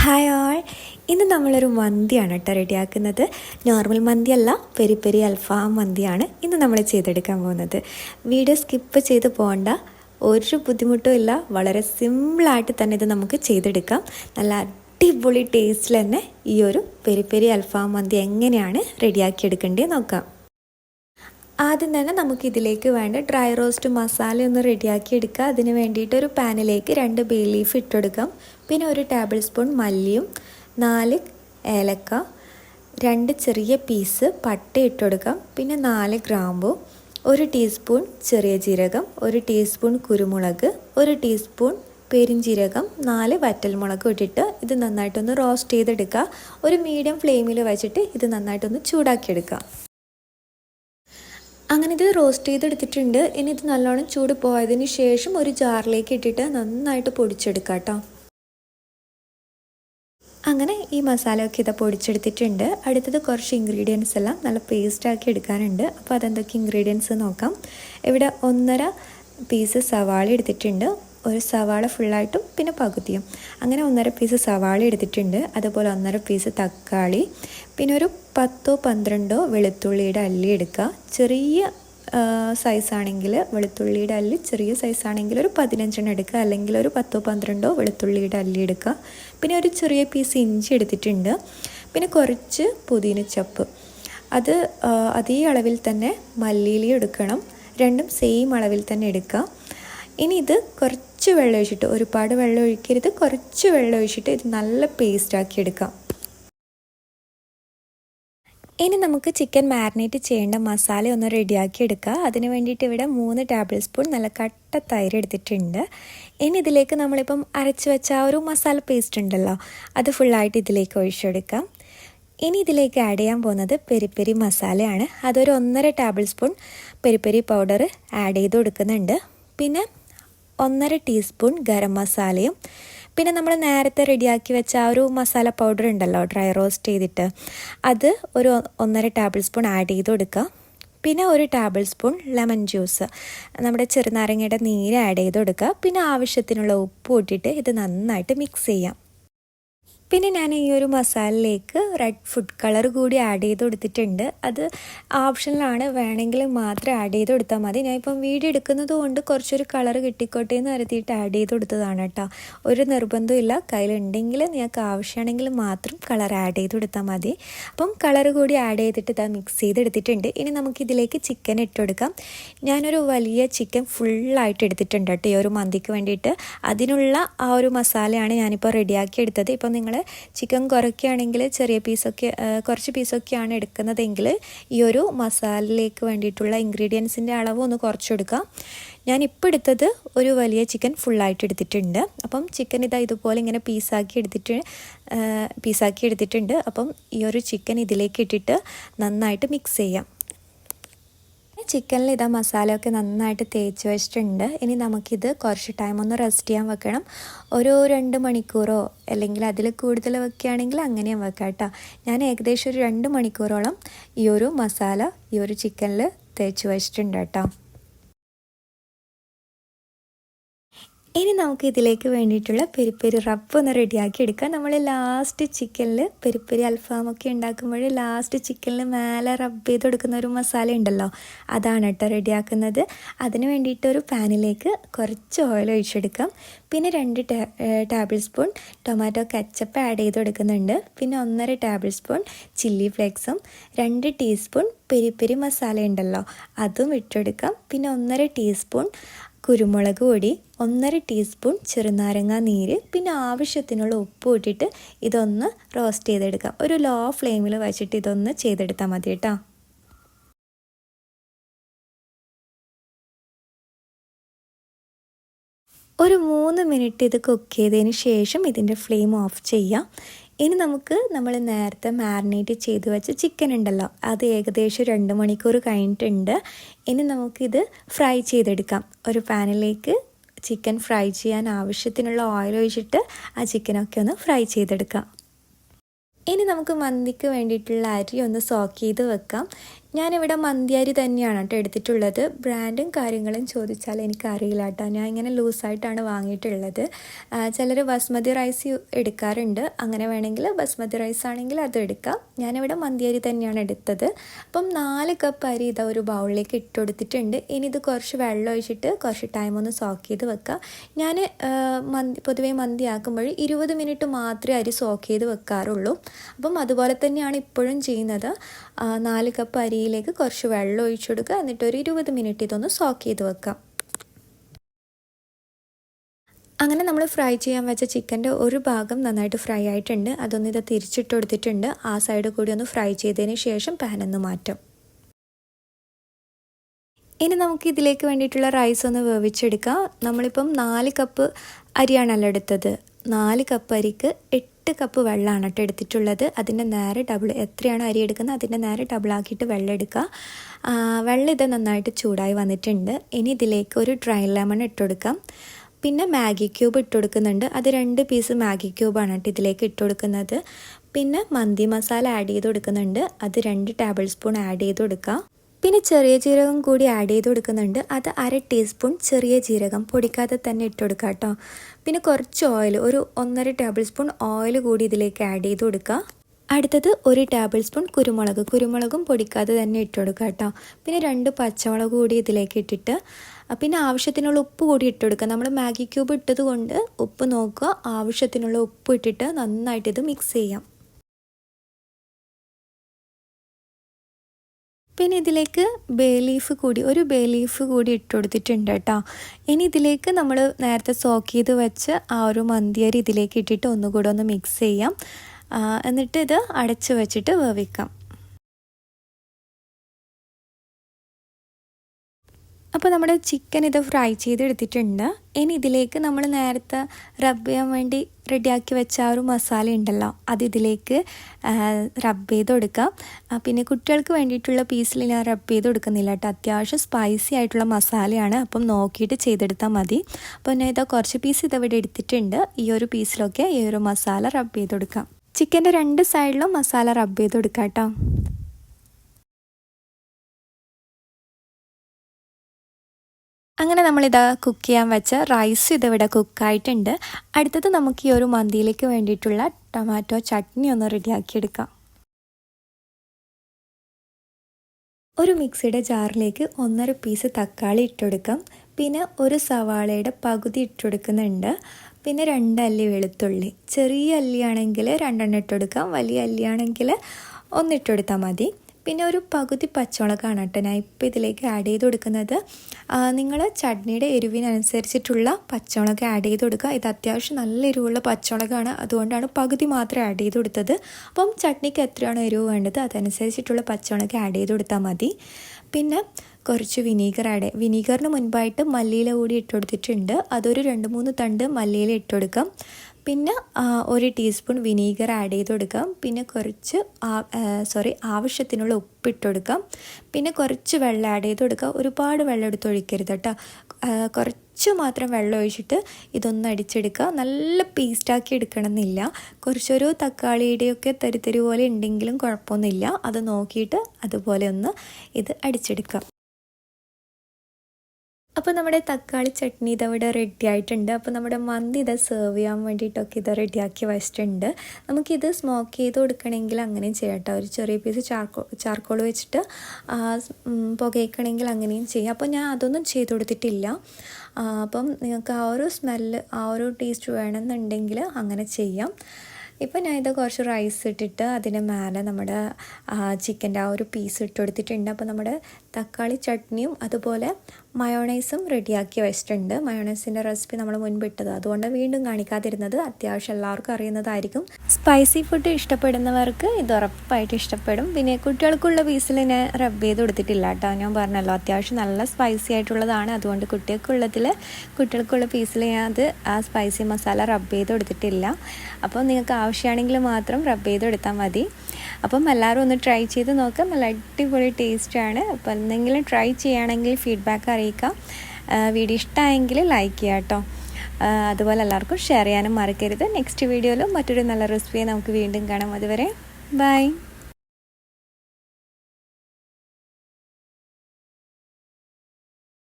Hi ആൾ ഇന്ന് നമ്മളൊരു മന്തിയാണ് കേട്ടോ റെഡിയാക്കുന്നത്. നോർമൽ മന്തിയല്ല പെരി പെരി അൽഫാം മന്തിയാണ് ഇന്ന് നമ്മൾ ചെയ്തെടുക്കാൻ പോകുന്നത്. വീഡിയോ സ്കിപ്പ് ചെയ്ത് പോകണ്ട. ഒരു ബുദ്ധിമുട്ടും ഇല്ല. വളരെ സിമ്പിളായിട്ട് തന്നെ ഇത് നമുക്ക് ചെയ്തെടുക്കാം. നല്ല അടിപൊളി ടേസ്റ്റിൽ തന്നെ ഈ ഒരു പെരി പെരി അൽഫാം മന്തി എങ്ങനെയാണ് റെഡിയാക്കി എടുക്കേണ്ടത് നോക്കാം. ആദ്യം തന്നെ നമുക്ക് ഇതിലേക്ക് വേണ്ട ഡ്രൈ റോസ്റ്റ് മസാല ഒന്ന് റെഡിയാക്കി എടുക്കുക അതിന് വേണ്ടിയിട്ട് ഒരു പാനിലേക്ക് രണ്ട് ബേ ലീഫ് ഇട്ടെടുക്കാം പിന്നെ ഒരു ടേബിൾ സ്പൂൺ മല്ലിയും നാല് ഏലക്ക രണ്ട് ചെറിയ പീസ് പട്ട ഇട്ടെടുക്കാം പിന്നെ നാല് ഗ്രാമ്പു ഒരു ടീസ്പൂൺ ചെറിയ ജീരകം ഒരു ടീസ്പൂൺ കുരുമുളക് ഒരു ടീസ്പൂൺ പെരിഞ്ജീരകം നാല് വറ്റൽമുളക് ഇട്ടിട്ട് ഇത് നന്നായിട്ടൊന്ന് റോസ്റ്റ് ചെയ്തെടുക്കുക. ഒരു മീഡിയം ഫ്ലെയിമിൽ വെച്ചിട്ട് ഇത് നന്നായിട്ടൊന്ന് ചൂടാക്കിയെടുക്കുക. അങ്ങനെ ഇത് റോസ്റ്റ് ചെയ്തെടുത്തിട്ടുണ്ട്. ഇനി ഇത് നല്ലോണം ചൂട് പോയതിന് ശേഷം ഒരു ജാറിലേക്ക് ഇട്ടിട്ട് നന്നായിട്ട് പൊടിച്ചെടുക്കാം കേട്ടോ അങ്ങനെ ഈ മസാലയൊക്കെ ഇത് പൊടിച്ചെടുത്തിട്ടുണ്ട്. അടുത്തത് കുറച്ച് ഇൻഗ്രീഡിയൻസ് എല്ലാം നല്ല പേസ്റ്റാക്കി എടുക്കാനുണ്ട്. അപ്പോൾ അതെന്തൊക്കെ ഇൻഗ്രീഡിയൻസ് നോക്കാം. ഇവിടെ ഒന്നര പീസ് സവാള എടുത്തിട്ടുണ്ട്. ഒരു സവാള ഫുള്ളായിട്ടും പിന്നെ പകുതിയും. അങ്ങനെ ഒന്നര പീസ് സവാള എടുത്തിട്ടുണ്ട്. അതുപോലെ ഒന്നര പീസ് തക്കാളി. പിന്നെ ഒരു പത്തോ പന്ത്രണ്ടോ വെളുത്തുള്ളിയുടെ അല്ലി എടുക്കുക. ചെറിയ സൈസാണെങ്കിൽ വെളുത്തുള്ളിയുടെ അല്ലി ചെറിയ സൈസാണെങ്കിൽ ഒരു പതിനഞ്ചെണ്ണം എടുക്കുക. അല്ലെങ്കിൽ ഒരു പത്തോ പന്ത്രണ്ടോ വെളുത്തുള്ളിയുടെ അല്ലി എടുക്കുക. പിന്നെ ഒരു ചെറിയ പീസ് ഇഞ്ചി എടുത്തിട്ടുണ്ട്. പിന്നെ കുറച്ച് പുതിനച്ചപ്പ് അത് അതേ അളവിൽ തന്നെ മല്ലിയിലി എടുക്കണം. രണ്ടും സെയിം അളവിൽ തന്നെ എടുക്കുക. ഇനി ഇത് കുറച്ച് വെള്ളം ഒഴിച്ചിട്ട് ഒരുപാട് വെള്ളം ഒഴിക്കരുത്. കുറച്ച് വെള്ളം ഒഴിച്ചിട്ട് ഇത് നല്ല പേസ്റ്റാക്കി എടുക്കാം ഇനി നമുക്ക് ചിക്കൻ മാരിനേറ്റ് ചെയ്യേണ്ട മസാല ഒന്ന് റെഡിയാക്കി എടുക്കുക അതിന് വേണ്ടിയിട്ട് ഇവിടെ മൂന്ന് ടേബിൾ സ്പൂൺ നല്ല കട്ട തൈര് എടുത്തിട്ടുണ്ട്. ഇനി ഇതിലേക്ക് നമ്മളിപ്പം അരച്ച് വെച്ച ആ ഒരു മസാല പേസ്റ്റ് ഉണ്ടല്ലോ അത് ഫുള്ളായിട്ട് ഇതിലേക്ക് ഒഴിച്ചെടുക്കാം. ഇനി ഇതിലേക്ക് ആഡ് ചെയ്യാൻ പോകുന്നത് പെരിപ്പെരി മസാലയാണ്. അതൊരു ഒന്നര tablespoon peri peri powder add ചെയ്ത് കൊടുക്കുന്നുണ്ട്. പിന്നെ ഒന്നര ടീസ്പൂൺ ഗരം മസാലയും പിന്നെ നമ്മൾ നേരത്തെ റെഡിയാക്കി വെച്ച ആ ഒരു മസാല പൗഡർ ഉണ്ടല്ലോ ഡ്രൈ റോസ്റ്റ് ചെയ്തിട്ട്. അത് ഒരു ഒന്നര ടേബിൾ സ്പൂൺ ആഡ് ചെയ്ത് കൊടുക്കുക. പിന്നെ ഒരു ടേബിൾ സ്പൂൺ ലെമൺ ജ്യൂസ് നമ്മുടെ ചെറുനാരങ്ങയുടെ നീര് ആഡ് ചെയ്ത് കൊടുക്കുക. പിന്നെ ആവശ്യത്തിനുള്ള ഉപ്പ് കൂട്ടിയിട്ട് ഇത് നന്നായിട്ട് മിക്സ് ചെയ്യാം. പിന്നെ ഞാൻ ഈ ഒരു മസാലയിലേക്ക് റെഡ് ഫുഡ് കളർ കൂടി ആഡ് ചെയ്ത് കൊടുത്തിട്ടുണ്ട്. അത് ഓപ്ഷനിലാണ് വേണമെങ്കിൽ മാത്രം ആഡ് ചെയ്ത് കൊടുത്താൽ മതി. ഞാൻ ഇപ്പം വീഡിയോ എടുക്കുന്നത് കൊണ്ട് കുറച്ചൊരു കളർ കിട്ടിക്കോട്ടെ എന്ന് കരുതിയിട്ട് ആഡ് ചെയ്ത് കൊടുത്തതാണ് കേട്ടോ. ഒരു നിർബന്ധമില്ല കയ്യിലുണ്ടെങ്കിൽ നിങ്ങൾക്ക് ആവശ്യമാണെങ്കിൽ മാത്രം കളർ ആഡ് ചെയ്ത് കൊടുത്താൽ മതി. അപ്പം കളർ കൂടി ആഡ് ചെയ്തിട്ട് ഇതാ മിക്സ് ചെയ്തെടുത്തിട്ടുണ്ട് ഇനി നമുക്കിതിലേക്ക് ചിക്കൻ ഇട്ട് കൊടുക്കാം. ഞാനൊരു വലിയ ചിക്കൻ ഫുള്ളായിട്ട് എടുത്തിട്ടുണ്ട് കേട്ടോ ഈ ഒരു മന്തിക്ക് വേണ്ടിയിട്ട്. അതിനുള്ള ആ ഒരു മസാലയാണ് ഞാനിപ്പോൾ റെഡിയാക്കി എടുത്തത്. ഇപ്പം നിങ്ങൾ ചിക്കൻ കുറയ്ക്കുകയാണെങ്കിൽ ചെറിയ പീസൊക്കെ കുറച്ച് പീസൊക്കെയാണ് എടുക്കുന്നതെങ്കിൽ ഈ ഒരു മസാലയിലേക്ക് വേണ്ടിയിട്ടുള്ള ഇൻഗ്രീഡിയൻസിന്റെ അളവ് ഒന്ന് കുറച്ചെടുക്കാം ഞാൻ ഇപ്പോൾ എടുത്തത് ഒരു വലിയ ചിക്കൻ ഫുള്ളായിട്ട് എടുത്തിട്ടുണ്ട്. അപ്പം ചിക്കൻ ഇതാ ഇതുപോലെ ഇങ്ങനെ പീസാക്കി എടുത്തിട്ട് പീസാക്കി എടുത്തിട്ടുണ്ട്. അപ്പം ഈ ഒരു ചിക്കൻ ഇതിലേക്ക് ഇട്ടിട്ട് നന്നായിട്ട് മിക്സ് ചെയ്യാം. ചിക്കനിൽ ഇതാ മസാലയൊക്കെ നന്നായിട്ട് തേച്ച് വെച്ചിട്ടുണ്ട്. ഇനി നമുക്കിത് കുറച്ച് ടൈം ഒന്ന് റെസ്റ്റ് ചെയ്യാൻ വെക്കണം. ഒരു രണ്ട് മണിക്കൂറോ അല്ലെങ്കിൽ അതിൽ കൂടുതൽ വെക്കുകയാണെങ്കിൽ അങ്ങനെയും വെക്കാം കേട്ടോ. ഞാൻ ഏകദേശം ഒരു രണ്ട് മണിക്കൂറോളം ഈ ഒരു മസാല ഈ ഒരു ചിക്കനിൽ തേച്ച് വെച്ചിട്ടുണ്ട് കേട്ടോ. ഇനി നമുക്ക് ഇതിലേക്ക് വേണ്ടിയിട്ടുള്ള പെരിപ്പെരി റബ്ബ് ഒന്ന് റെഡിയാക്കി എടുക്കാം. നമ്മൾ ലാസ്റ്റ് ചിക്കനിൽ പെരിപ്പെരി അൽഫാമൊക്കെ ഉണ്ടാക്കുമ്പോൾ ലാസ്റ്റ് ചിക്കനിൽ മേലെ റബ്ബ് ചെയ്ത് കൊടുക്കുന്ന ഒരു മസാല ഉണ്ടല്ലോ അതാണ് കേട്ടോ റെഡിയാക്കുന്നത്. അതിന് വേണ്ടിയിട്ട് ഒരു പാനിലേക്ക് കുറച്ച് ഓയിൽ ഒഴിച്ചെടുക്കാം. പിന്നെ രണ്ട് tablespoon tomato ketchup add ചെയ്ത് കൊടുക്കുന്നുണ്ട്. പിന്നെ ഒന്നര ടേബിൾ സ്പൂൺ ചില്ലി ഫ്ലേക്സും രണ്ട് ടീസ്പൂൺ പെരിപ്പെരി പെരി മസാല ഉണ്ടല്ലോ അതും ഇട്ടെടുക്കാം പിന്നെ ഒന്നര ടീസ്പൂൺ കുരുമുളക് പൊടി ഒന്നര ടീസ്പൂൺ ചെറുനാരങ്ങ നീര് പിന്നെ ആവശ്യത്തിനുള്ള ഉപ്പ് ഇട്ടിട്ട് ഇതൊന്ന് റോസ്റ്റ് ചെയ്തെടുക്കാം. ഒരു ലോ ഫ്ലെയിമിൽ വെച്ചിട്ട് ഇതൊന്ന് ചെയ്തെടുത്താൽ മതി കേട്ടോ. ഒരു മൂന്ന് മിനിറ്റ് ഇത് കുക്ക് ചെയ്തതിന് ശേഷം ഇതിന്റെ ഫ്ലെയിം ഓഫ് ചെയ്യാം. ഇനി നമുക്ക് നമ്മൾ നേരത്തെ മാരിനേറ്റ് ചെയ്ത് വെച്ച ചിക്കൻ ഉണ്ടല്ലോ അത് ഏകദേശം രണ്ട് മണിക്കൂർ കഴിഞ്ഞിട്ടുണ്ട്. ഇനി നമുക്കിത് ഫ്രൈ ചെയ്തെടുക്കാം. ഒരു പാനിലേക്ക് ചിക്കൻ ഫ്രൈ ചെയ്യാൻ ആവശ്യത്തിനുള്ള ഓയിൽ ഒഴിച്ചിട്ട് ആ ചിക്കനൊക്കെ ഒന്ന് ഫ്രൈ ചെയ്തെടുക്കാം. ഇനി നമുക്ക് മന്തിക്ക് വേണ്ടിയിട്ടുള്ള അരി ഒന്ന് സോക്ക് ചെയ്ത് വെക്കാം. ഞാനിവിടെ മന്തിയാരി തന്നെയാണ് കേട്ടോ എടുത്തിട്ടുള്ളത്. ബ്രാൻഡും കാര്യങ്ങളും ചോദിച്ചാൽ എനിക്കറിയില്ല കേട്ടോ. ഞാൻ ഇങ്ങനെ ലൂസായിട്ടാണ് വാങ്ങിയിട്ടുള്ളത്. ചിലർ ബസ്മതി റൈസ് എടുക്കാറുണ്ട്. അങ്ങനെ വേണമെങ്കിൽ ബസ്മതി റൈസ് ആണെങ്കിൽ അത് എടുക്കാം. ഞാനിവിടെ മന്തിയാരി തന്നെയാണ് എടുത്തത്. അപ്പം നാല് കപ്പ് അരി ഇതാ ഒരു ബൗളിലേക്ക് ഇട്ട് കൊടുത്തിട്ടുണ്ട്. ഇനി ഇത് കുറച്ച് വെള്ളം ഒഴിച്ചിട്ട് കുറച്ച് ടൈം ഒന്ന് സോക്ക് ചെയ്ത് വെക്കാം. ഞാൻ മന്തി പൊതുവേ മന്തി ആക്കുമ്പോൾ ഇരുപത് മിനിറ്റ് മാത്രമേ അരി സോക്ക് ചെയ്ത് വെക്കാറുള്ളൂ. അപ്പം അതുപോലെ തന്നെയാണ് ഇപ്പോഴും ചെയ്യുന്നത്. നാല് കപ്പ് അരിയിലേക്ക് കുറച്ച് വെള്ളം ഒഴിച്ചു കൊടുക്കുക. എന്നിട്ട് ഒരു ഇരുപത് മിനിറ്റ് ഇതൊന്ന് സോക്ക് ചെയ്ത് വെക്കാം അങ്ങനെ നമ്മൾ ഫ്രൈ ചെയ്യാൻ വെച്ച ചിക്കന്റെ ഒരു ഭാഗം നന്നായിട്ട് ഫ്രൈ ആയിട്ടുണ്ട്. അതൊന്ന് ഇത് തിരിച്ചിട്ട് കൊടുത്തിട്ടുണ്ട്. ആ സൈഡ് കൂടി ഒന്ന് ഫ്രൈ ചെയ്തതിന് ശേഷം പാനൊന്ന് മാറ്റാം. ഇനി നമുക്ക് ഇതിലേക്ക് വേണ്ടിയിട്ടുള്ള റൈസ് ഒന്ന് വേവിച്ചെടുക്കാം. നമ്മളിപ്പം നാല് കപ്പ് അരിയാണല്ലോ എടുത്തത്. നാല് കപ്പ് അരിക്ക് എട്ട് കപ്പ് വെള്ളമാണ് കേട്ടോ എടുത്തിട്ടുള്ളത്. അതിന്റെ നേരെ ഡബിൾ എത്രയാണ് അരി എടുക്കുന്നത്? അതിന്റെ നേരെ ഡബിൾ ആക്കിയിട്ട് വെള്ളം എടുക്കുക. വെള്ളം ഇത് നന്നായിട്ട് ചൂടായി വന്നിട്ടുണ്ട്. ഇനി ഇതിലേക്ക് ഒരു ഡ്രൈ ലെമൺ ഇട്ട് കൊടുക്കാം. പിന്നെ മാഗി ക്യൂബ് ഇട്ട് കൊടുക്കുന്നുണ്ട്. അത് രണ്ട് പീസ് മാഗി ക്യൂബാണ് കേട്ടോ ഇതിലേക്ക് ഇട്ട് കൊടുക്കുന്നത്. പിന്നെ മന്തി മസാല ആഡ് ചെയ്ത് കൊടുക്കുന്നുണ്ട്. അത് രണ്ട് ടേബിൾ സ്പൂൺ ആഡ് ചെയ്ത് കൊടുക്കുക പിന്നെ ചെറിയ ജീരകം കൂടി ആഡ് ചെയ്ത് കൊടുക്കുന്നുണ്ട്. അത് അര ടീസ്പൂൺ ചെറിയ ജീരകം പൊടിക്കാതെ തന്നെ ഇട്ട് കൊടുക്കുക കേട്ടോ. പിന്നെ കുറച്ച് ഓയിൽ ഒരു ഒന്നര ടേബിൾ സ്പൂൺ ഓയിൽ കൂടി ഇതിലേക്ക് ആഡ് ചെയ്ത് കൊടുക്കുക. അടുത്തത് ഒരു ടേബിൾ സ്പൂൺ കുരുമുളക്. കുരുമുളകും പൊടിക്കാതെ തന്നെ ഇട്ട് കൊടുക്കുക കേട്ടോ. പിന്നെ രണ്ട് പച്ചമുളക് കൂടി ഇതിലേക്ക് ഇട്ടിട്ട് പിന്നെ ആവശ്യത്തിനുള്ള ഉപ്പ് കൂടി ഇട്ട് കൊടുക്കുക. നമ്മൾ മാഗി ക്യൂബ് ഇട്ടത് കൊണ്ട് ഉപ്പ് നോക്കുക. ആവശ്യത്തിനുള്ള ഉപ്പ് ഇട്ടിട്ട് നന്നായിട്ട് ഇത് മിക്സ് ചെയ്യാം. പിന്നെ ഇതിലേക്ക് ബേ ലീഫ് കൂടി ഒരു ബേ ലീഫ് കൂടി ഇട്ട് കൊടുത്തിട്ടുണ്ട് കേട്ടോ ഇനി ഇതിലേക്ക് നമ്മൾ നേരത്തെ സോക്ക് ചെയ്ത് വെച്ച് ആ ഒരു മന്തിയരി ഇതിലേക്ക് ഇട്ടിട്ട് ഒന്നുകൂടെ ഒന്ന് മിക്സ് ചെയ്യാം. എന്നിട്ട് ഇത് അടച്ച് വെച്ചിട്ട് വേവിക്കാം. അപ്പോൾ നമ്മുടെ ചിക്കൻ ഇത് ഫ്രൈ ചെയ്തെടുത്തിട്ടുണ്ട്. ഇനി ഇതിലേക്ക് നമ്മൾ നേരത്തെ റബ് ചെയ്യാൻ വേണ്ടി റെഡിയാക്കി വെച്ച ആ ഒരു മസാല ഉണ്ടല്ലോ അത് ഇതിലേക്ക് റബ്ബ് ചെയ്ത് കൊടുക്കാം പിന്നെ കുട്ടികൾക്ക് വേണ്ടിയിട്ടുള്ള പീസിൽ ഞാൻ റബ്ബ് ചെയ്ത് കൊടുക്കുന്നില്ല കേട്ടോ. അത്യാവശ്യം സ്പൈസി ആയിട്ടുള്ള മസാലയാണ്. അപ്പം നോക്കിയിട്ട് ചെയ്തെടുത്താൽ മതി. അപ്പോൾ ഞാൻ ഇതാ കുറച്ച് പീസ് ഇതവിടെ എടുത്തിട്ടുണ്ട്. ഈ ഒരു പീസിലൊക്കെ ഈ ഒരു മസാല റബ്ബ് ചെയ്ത് കൊടുക്കാം. ചിക്കന്റെ രണ്ട് സൈഡിലും മസാല റബ്ബ് ചെയ്ത് കൊടുക്കാം കേട്ടോ. അങ്ങനെ നമ്മളിതാ കുക്ക് ചെയ്യാൻ വെച്ച റൈസ് ഇതിവിടെ കുക്കായിട്ടുണ്ട് അടുത്തത് നമുക്ക് ഈ ഒരു മന്തിയിലേക്ക് വേണ്ടിയിട്ടുള്ള ടൊമാറ്റോ ചട്നി ഒന്ന് റെഡിയാക്കി എടുക്കാം ഒരു മിക്സിയുടെ ജാറിലേക്ക് ഒന്നര പീസ് തക്കാളി ഇട്ടെടുക്കാം. പിന്നെ ഒരു സവാളയുടെ പകുതി ഇട്ടെടുക്കുന്നുണ്ട്. പിന്നെ രണ്ട് അല്ലി വെളുത്തുള്ളി. ചെറിയ അല്ലിയാണെങ്കിൽ രണ്ടെണ്ണം ഇട്ടെടുക്കാം. വലിയ അല്ലിയാണെങ്കിൽ ഒന്നിട്ടെടുത്താൽ മതി. പിന്നെ ഒരു പകുതി പച്ചമുളകാണ് കേട്ടോ ഞാൻ ഇപ്പോൾ ഇതിലേക്ക് ആഡ് ചെയ്ത് കൊടുക്കുന്നത്. നിങ്ങൾ ചട്നിയുടെ എരിവിനനുസരിച്ചിട്ടുള്ള പച്ചമുളക് ആഡ് ചെയ്ത് കൊടുക്കുക. ഇത് അത്യാവശ്യം നല്ല എരിവുള്ള പച്ചമുളകാണ്. അതുകൊണ്ടാണ് പകുതി മാത്രം ആഡ് ചെയ്ത് കൊടുത്തത്. അപ്പം ചട്നിക്ക് എത്രയാണ് എരിവ് വേണ്ടത് അതനുസരിച്ചിട്ടുള്ള പച്ചമുളക് ആഡ് ചെയ്ത് കൊടുത്താൽ മതി. പിന്നെ കുറച്ച് വിനീഗർ ആഡ് വിനീഗറിന് മുൻപായിട്ട് മല്ലിയില കൂടി ഇട്ട് കൊടുത്തിട്ടുണ്ട്. അതൊരു രണ്ട് മൂന്ന് തണ്ട് മല്ലിയില ഇട്ട് കൊടുക്കാം. പിന്നെ ഒരു ടീസ്പൂൺ വിനീഗർ ആഡ് ചെയ്ത് കൊടുക്കാം. പിന്നെ കുറച്ച് സോറി ആവശ്യത്തിനുള്ള ഉപ്പ് ഇട്ട് കൊടുക്കാം. പിന്നെ കുറച്ച് വെള്ളം ആഡ് ചെയ്ത് കൊടുക്കാം. ഒരുപാട് വെള്ളം എടുത്ത് ഒഴിക്കരുത് കേട്ടോ കുറച്ച് മാത്രം വെള്ളം ഒഴിച്ചിട്ട് ഇതൊന്ന് അടിച്ചെടുക്കുക. നല്ല പേസ്റ്റാക്കി എടുക്കണമെന്നില്ല. കുറച്ചൊരു തക്കാളിയുടെയൊക്കെ തരിത്തരി പോലെ ഉണ്ടെങ്കിലും കുഴപ്പമൊന്നുമില്ല. അത് നോക്കിയിട്ട് അതുപോലെ ഒന്ന് ഇത് അടിച്ചെടുക്കാം അപ്പോൾ നമ്മുടെ തക്കാളി ചട്നി ഇതവിടെ റെഡി ആയിട്ടുണ്ട്. അപ്പോൾ നമ്മുടെ മന്തി ഇത് സെർവ് ചെയ്യാൻ വേണ്ടിയിട്ടൊക്കെ ഇത് റെഡിയാക്കി വെച്ചിട്ടുണ്ട്. നമുക്കിത് സ്മോക്ക് ചെയ്ത് കൊടുക്കണമെങ്കിൽ അങ്ങനെയും ചെയ്യാം കേട്ടോ. ഒരു ചെറിയ പീസ് ചാർക്കോ ചാർക്കോൾ വെച്ചിട്ട് പുകയ്ക്കണമെങ്കിൽ അങ്ങനെയും ചെയ്യാം. അപ്പോൾ ഞാൻ അതൊന്നും ചെയ്ത് കൊടുത്തിട്ടില്ല. അപ്പം നിങ്ങൾക്ക് ആ ഒരു സ്മെല്ല് ആ ഒരു ടേസ്റ്റ് വേണമെന്നുണ്ടെങ്കിൽ അങ്ങനെ ചെയ്യാം. ഇപ്പോൾ ഞാൻ ഇത് കുറച്ച് റൈസ് ഇട്ടിട്ട് അതിന് മേലെ നമ്മുടെ ചിക്കന്റെ ആ ഒരു പീസ് ഇട്ട് കൊടുത്തിട്ടുണ്ട്. അപ്പോൾ നമ്മുടെ തക്കാളി ചട്നിയും അതുപോലെ മയോണൈസും റെഡിയാക്കി വെച്ചിട്ടുണ്ട്. മയോണൈസിന്റെ റെസിപ്പി നമ്മൾ മുൻപിട്ടത്. അതുകൊണ്ട് വീണ്ടും കാണിക്കാതിരുന്നത് അത്യാവശ്യം എല്ലാവർക്കും അറിയുന്നതായിരിക്കും. സ്പൈസി ഫുഡ് ഇഷ്ടപ്പെടുന്നവർക്ക് ഇത് ഉറപ്പായിട്ട് ഇഷ്ടപ്പെടും. പിന്നെ കുട്ടികൾക്കുള്ള പീസിൽ ഞാൻ റബ്ബ് ചെയ്ത് കൊടുത്തിട്ടില്ല കേട്ടോ. ഞാൻ പറഞ്ഞല്ലോ അത്യാവശ്യം നല്ല സ്പൈസി ആയിട്ടുള്ളതാണ്. അതുകൊണ്ട് കുട്ടികൾക്കുള്ളതിൽ കുട്ടികൾക്കുള്ള പീസിൽ ഞാൻ അത് ആ സ്പൈസി മസാല റബ്ബ് ചെയ്ത് കൊടുത്തിട്ടില്ല. അപ്പോൾ നിങ്ങൾക്ക് ആവശ്യമാണെങ്കിൽ മാത്രം റബ്ബ് ചെയ്ത് കൊടുത്താൽ മതി. അപ്പം എല്ലാവരും ഒന്ന് ട്രൈ ചെയ്ത് നോക്കാം. നല്ല അടിപൊളി ടേസ്റ്റാണ്. അപ്പോൾ എന്തെങ്കിലും ട്രൈ ചെയ്യുകയാണെങ്കിൽ ഫീഡ്ബാക്ക് അറിയിക്കാം. വീഡിയോ ഇഷ്ടമായെങ്കിൽ ലൈക്ക് ചെയ്യാം കേട്ടോ അതുപോലെ എല്ലാവർക്കും ഷെയർ ചെയ്യാനും മറക്കരുത്. നെക്സ്റ്റ് വീഡിയോയിലും മറ്റൊരു നല്ല റെസിപ്പിയെ നമുക്ക് വീണ്ടും കാണാം. അതുവരെ ബൈ